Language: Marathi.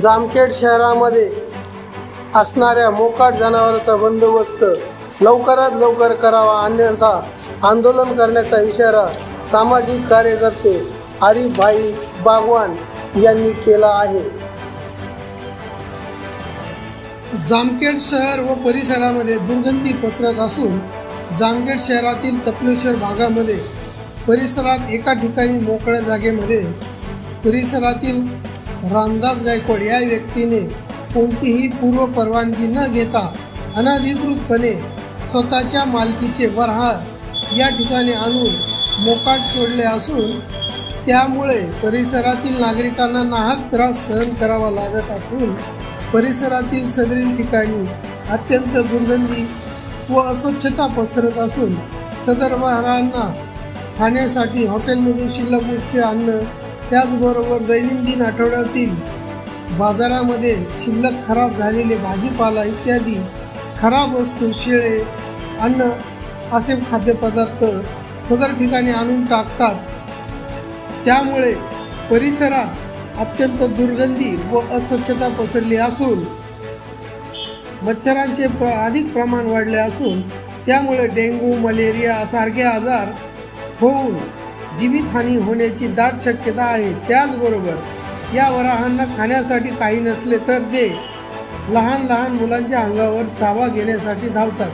जामखेड शहरामध्ये असणाऱ्या मोकाट जनावरांचा बंदोबस्त लवकरात लवकर करावा अन्यथा आंदोलन करण्याचा इशारा सामाजिक कार्यकर्ते हरिभाई बागवान यांनी केला आहे. जामखेड शहर व परिसरामध्ये दुर्गंधी पसरत असून जामखेड शहरातील तपलेश्वर भागामध्ये परिसरात एका ठिकाणी मोकळ्या जागेमध्ये परिसरातील रामदास गायकवाड या व्यक्तीने कोणतीही पूर्व परवानगी न घेता अनधिकृतपणे स्वतःच्या मालकीचे वरहा या ठिकाणी आणून मोकाट सोडले असून त्यामुळे परिसरातील नागरिकांना नाहक त्रास सहन करावा लागत असून परिसरातील सदरील ठिकाणी अत्यंत दुर्गंधी व अस्वच्छता पसरत असून सदर वहारांना खाण्यासाठी हॉटेलमधून शिल्लक गोष्टी आणणं त्याचबरोबर दैनंदिन आठवड्यातील बाजारामध्ये शिल्लक खराब झालेले भाजीपाला इत्यादी खराब वस्तू शिळे अन्न असे खाद्यपदार्थ सदर ठिकाणी आणून टाकतात. त्यामुळे परिसरात अत्यंत दुर्गंधी व अस्वच्छता पसरली असून मच्छरांचे प्र अधिक प्रमाण वाढले असून त्यामुळे डेंग्यू मलेरिया सारखे आजार होऊन जीवितहानी होण्याची दाट शक्यता आहे. त्याचबरोबर या वराहांना खाण्यासाठी काही नसले तर ते लहान लहान मुलांच्या अंगावर चावा घेण्यासाठी धावतात.